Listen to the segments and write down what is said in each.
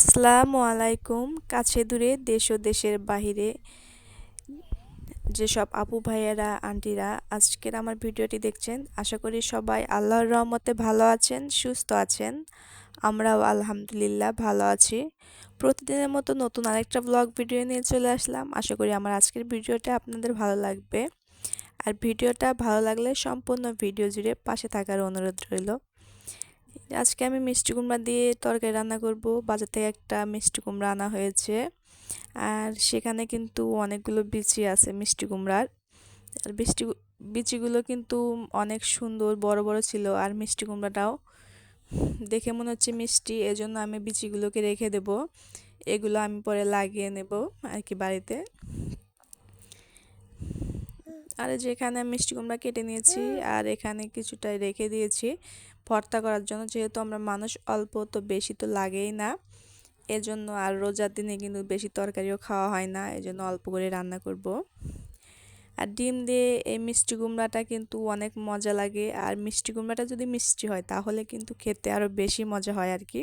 আসসালামু আলাইকুম। কাছে দূরে দেশ ও দেশের বাহিরে যেসব আপু ভাইয়েরা, আন্টিরা আজকের আমার ভিডিওটি দেখছেন, আশা করি সবাই আল্লাহর রহমতে ভালো আছেন, সুস্থ আছেন। আমরাও আলহামদুলিল্লাহ ভালো আছি। প্রতিদিনের মতো নতুন আরেকটা ব্লগ ভিডিও নিয়ে চলে আসলাম। আশা করি আমার আজকের ভিডিওটা আপনাদের ভালো লাগবে। আর ভিডিওটা ভালো লাগলে সম্পূর্ণ ভিডিও জুড়ে পাশে থাকার অনুরোধ রইল। আজকে আমি মিষ্টি কুমড়া দিয়ে তরকারি রান্না করব। বাজার থেকে একটা মিষ্টি কুমড়া আনা হয়েছে। আর সেখানে কিন্তু অনেকগুলো বিচি আছে মিষ্টি কুমড়ার। আর বৃষ্টি বিচিগুলো কিন্তু অনেক সুন্দর, বড় বড় ছিল। আর মিষ্টি কুমড়াটাও দেখে মনে হচ্ছে মিষ্টি, এজন্য আমি বিচিগুলোকে রেখে দেব। এগুলো আমি পরে লাগিয়ে নেব আর কি বাড়িতে। আর যেখানে মিষ্টি কুমড়া কেটে নিয়েছি, আর এখানে কিছুটা রেখে দিয়েছি। ভর্তা করার জন্য, যেহেতু আমরা মানুষ অল্প, তো বেশি তো লাগেই না। এজন্য আর রোজার দিনে কিন্তু বেশি তরকারিও খাওয়া হয় না, এজন্য অল্প করে রান্না করব। আর ডিম দিয়ে এই মিষ্টি কুমড়াটা কিন্তু অনেক মজা লাগে। আর মিষ্টি কুমড়াটা যদি মিষ্টি হয়, তাহলে কিন্তু খেতে আরও বেশি মজা হয় আর কি।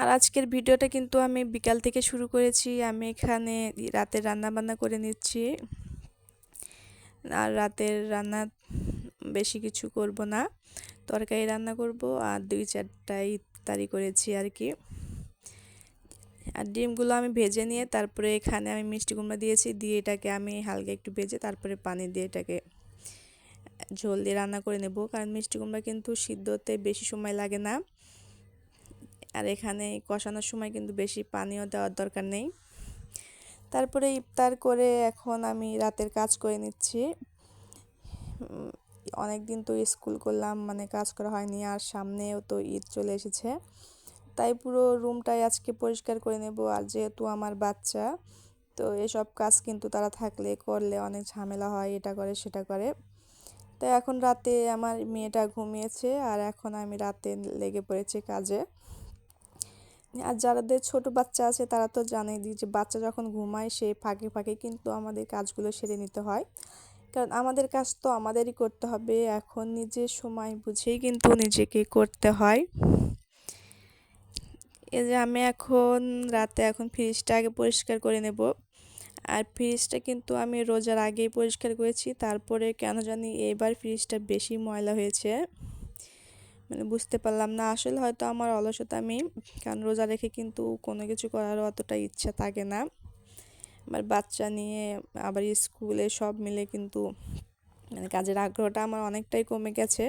আর আজকের ভিডিওটা কিন্তু আমি বিকাল থেকে শুরু করেছি। আমি এখানে রাতে রান্না বান্না করে নিচ্ছি। আর রাতের রান্না বেশি কিছু করব না। তরকারি রান্না করব আর দুই চারটা ইফতারি করেছি আর কি। আর ডিমগুলো আমি ভেজে নিয়ে তারপরে এখানে আমি মিষ্টি কুমড়া দিয়েছি, দিয়ে এটাকে আমি হালকা একটু ভেজে তারপরে পানি দিয়ে এটাকে ঝোল দিয়ে রান্না করে নেব। কারণ মিষ্টি কুমড়া কিন্তু সিদ্ধতে বেশি সময় লাগে না। আর এখানে কষানোর সময় কিন্তু বেশি পানিও দেওয়ার দরকার নেই। তারপরে ইফতার করে এখন আমি রাতের কাজ করে নিচ্ছি। অনেক দিন তো স্কুল করলাম মানে কাজ করা হয়নি আর সামনেও তো ঈদ চলে এসেছে। তাই পুরো রুমটাই আজকে পরিষ্কার করে নেব আর যেহেতু আমার বাচ্চা, তো এসব কাজ কিন্তু তারা থাকলে করলে অনেক ঝামেলা হয়, এটা করে সেটা করে। তো এখন রাতে আমার মেয়েটা ঘুমিয়েছে আর এখন আমি রাতে লেগে পড়েছি কাজে। আর যাদের ছোট বাচ্চা আছে তারা তো জানেই যে বাচ্চা যখন ঘুমায় সে ফাঁকে ফাঁকে কিন্তু আমাদের কাজগুলো সেরে নিতে হয়। কারণ আমাদের কাজ তো আমাদেরই করতে হবে। এখন নিজের সময় বুঝেই কিন্তু নিজেকে করতে হয়। এই যে আমি এখন রাতে এখন ফ্রিজটা আগে পরিষ্কার করে নেব। আর ফ্রিজটা কিন্তু আমি রোজার আগেই পরিষ্কার করেছি, তারপরে কেন জানি এবার ফ্রিজটা বেশি ময়লা হয়েছে। মানে বুঝতে পারলাম না, আসলে হয়তো আমার অলসতা আমি, কারণ রোজা রেখে কিন্তু কোনো কিছু করারও অতটা ইচ্ছা থাকে না। আমার বাচ্চা নিয়ে আবার স্কুলে সব মিলে কিন্তু মানে কাজের আগ্রহটা আমার অনেকটাই কমে গেছে।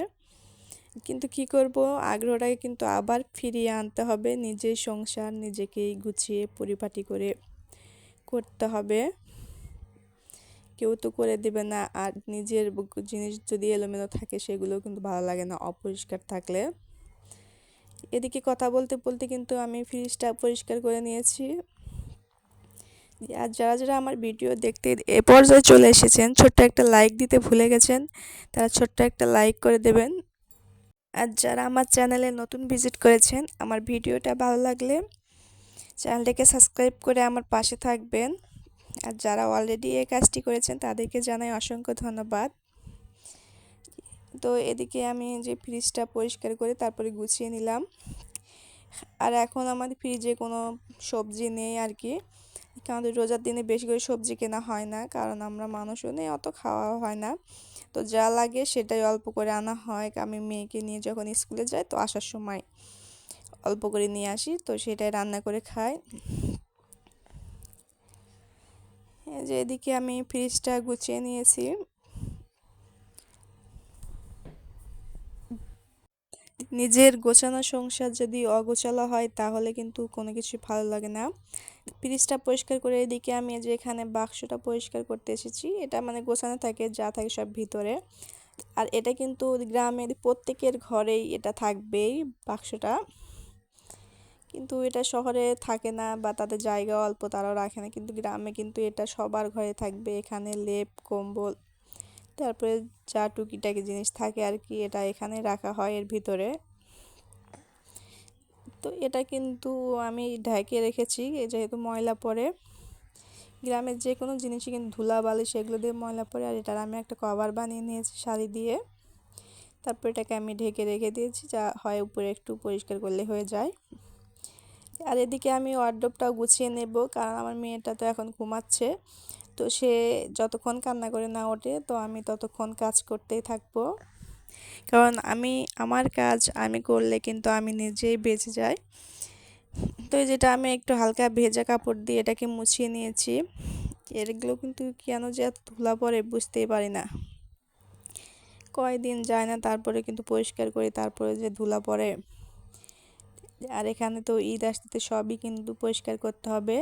কিন্তু কি করব? আগ্রহটাকে কিন্তু আবার ফিরিয়ে আনতে হবে। নিজের সংসার নিজেকেই গুছিয়ে পরিপাটি করে করতে হবে। কেউ তো করে দেবে না। আর নিজের জিনিস যদি এলোমেলো থাকে সেগুলো কিন্তু ভালো লাগে না অপরিষ্কার থাকলে। এদিকে কথা বলতে বলতে কিন্তু আমি ফ্রিজটা পরিষ্কার করে নিয়েছি। আর যারা যারা আমার ভিডিও দেখতে এ পর্যায়ে চলে এসেছেন, ছোট্ট একটা লাইক দিতে ভুলে গেছেন, তারা ছোট্ট একটা লাইক করে দেবেন। আর যারা আমার চ্যানেলে নতুন ভিজিট করেছেন, আমার ভিডিওটা ভালো লাগলে চ্যানেলটাকে সাবস্ক্রাইব করে আমার পাশে থাকবেন। আর যারা অলরেডি এই কাজটি করেছেন, তাদেরকে জানাই অসংখ্য ধন্যবাদ। তো এদিকে আমি যে ফ্রিজটা পরিষ্কার করে তারপরে গুছিয়ে নিলাম। আর এখন আমাদের ফ্রিজে কোনো সবজি নেই আর কি। কারণ রোজার দিনে বেশি করে সবজি কেনা হয় না, কারণ আমরা মানুষও নেই, অত খাওয়া হয় না। তো যা লাগে সেটাই অল্প করে আনা হয়। আমি মেয়েকে নিয়ে যখন স্কুলে যাই তো আসার সময় অল্প করে নিয়ে আসি, তো সেটাই রান্না করে খাই। যে এদিকে আমি ফ্রিজটা গুছিয়ে নিয়েছি। নিজের গোছানো সংসার যদি অগোছালো হয়, তাহলে কিন্তু কোনো কিছু ভালো লাগে না। ফ্রিজটা পরিষ্কার করে এদিকে আমি যে এখানে বাক্সটা পরিষ্কার করতে এসেছি। এটা মানে গোছানো থাকে, যা থাকে সব ভিতরে। আর এটা কিন্তু গ্রামের প্রত্যেকের ঘরেই এটা থাকবেই বাক্সটা। কিন্তু এটা শহরে থাকে না বা তাদের জায়গা অল্প তারাও রাখে না। কিন্তু গ্রামে কিন্তু এটা সবার ঘরে থাকবে। এখানে লেপ, কম্বল তারপরে যা টুকিটাকি জিনিস থাকে আর কি এটা এখানে রাখা হয় এর ভিতরে। তো এটা কিন্তু আমি ঢেকে রেখেছি যেহেতু ময়লা পরে গ্রামের যে কোনো জিনিসই কিন্তু ধুলাবালি সেগুলো দিয়ে ময়লা পরে আর এটার আমি একটা কভার বানিয়ে নিয়েছি শাড়ি দিয়ে। তারপর এটাকে আমি ঢেকে রেখে দিয়েছি, যা হয় উপরে একটু পরিষ্কার করলে হয়ে যায়। আর এদিকে আমি ওয়ার্ড্রপটাও গুছিয়ে নেব, কারণ আমার মেয়েটা তো এখন ঘুমাচ্ছে। তো সে যতক্ষণ কান্না করে না ওঠে, তো আমি ততক্ষণ কাজ করতেই থাকব। কারণ আমি, আমার কাজ আমি করলে কিন্তু আমি নিজেই বেঁচে যাই। তো যেটা আমি একটু হালকা ভেজা কাপড় দিয়ে এটাকে মুছিয়ে নিয়েছি, এগুলো কিন্তু কেন যে এত ধুলা পড়ে বুঝতেই পারি না। কয়দিন যায় না, তারপরে কিন্তু পরিষ্কার করি, তারপরে যে ধুলা পড়ে। আর এখানে তো ঈদ আসতে সবই কিন্তু পরিষ্কার করতে হবে।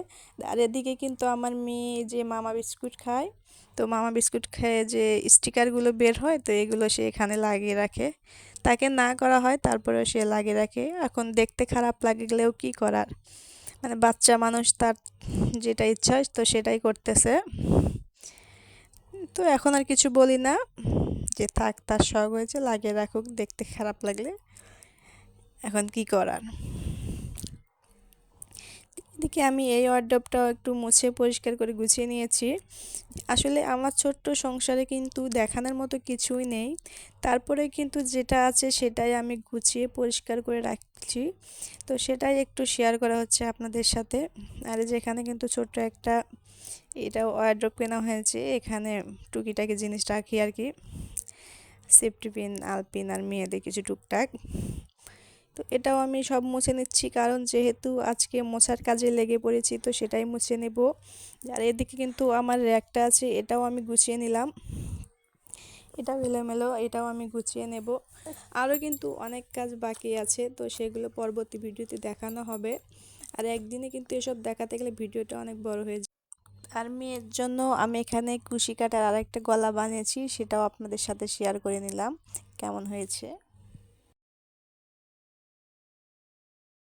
আর এদিকে কিন্তু আমার মেয়ে যে মামা বিস্কুট খায়, তো মামা বিস্কুট খেয়ে যে স্টিকারগুলো বের হয়, তো এগুলো সে এখানে লাগিয়ে রাখে। তাকে না করা হয়, তারপরেও সে লাগিয়ে রাখে। এখন দেখতে খারাপ লাগলেও কি করার? মানে বাচ্চা মানুষ তার যেটা ইচ্ছা হয়, তো সেটাই করতেছে। তো এখন আর কিছু বলি না। যে থাক, তার শখ হয়েছে, লাগিয়ে রাখুক, দেখতে খারাপ লাগলে। এখন কি করার? এদিকে আমি এই ওয়ার্ড্রপটাও একটু মুছে পরিষ্কার করে গুছিয়ে নিয়েছি। আসলে আমার ছোট্ট সংসারে কিন্তু দেখানোর মতো কিছুই নেই। তারপরে কিন্তু যেটা আছে সেটাই আমি গুছিয়ে পরিষ্কার করে রাখছি। তো সেটাই একটু শেয়ার করা হচ্ছে আপনাদের সাথে। আর যেখানে কিন্তু ছোট্ট একটা এটা ওয়ার্ড্রপ কেনা হয়েছে। এখানে টুকিটাকি জিনিস রাখি আর কি। সেফটি পিন আলপিন আর মেয়েদের কিছু টুকটাক। তো এটাও আমি সব মুছে নিচ্ছি। কারণ যেহেতু আজকে মোছার কাজে লেগে পড়েছি, তো সেটাই মুছে নেব। আর এদিকে কিন্তু আমার র্যাকটা আছে, এটাও আমি গুছিয়ে নিলাম। এটাও এলোমেলো, এটাও আমি গুছিয়ে নেব। আরও কিন্তু অনেক কাজ বাকি আছে, তো সেগুলো পরবর্তী ভিডিওতে দেখানো হবে। আর একদিনে কিন্তু এসব দেখাতে গেলে ভিডিওটা অনেক বড় হয়ে যায়। আর মেয়ের জন্য আমি এখানে কুশি কাটার আরেকটা গলা বানিয়েছি, সেটাও আপনাদের সাথে শেয়ার করে নিলাম। কেমন হয়েছে?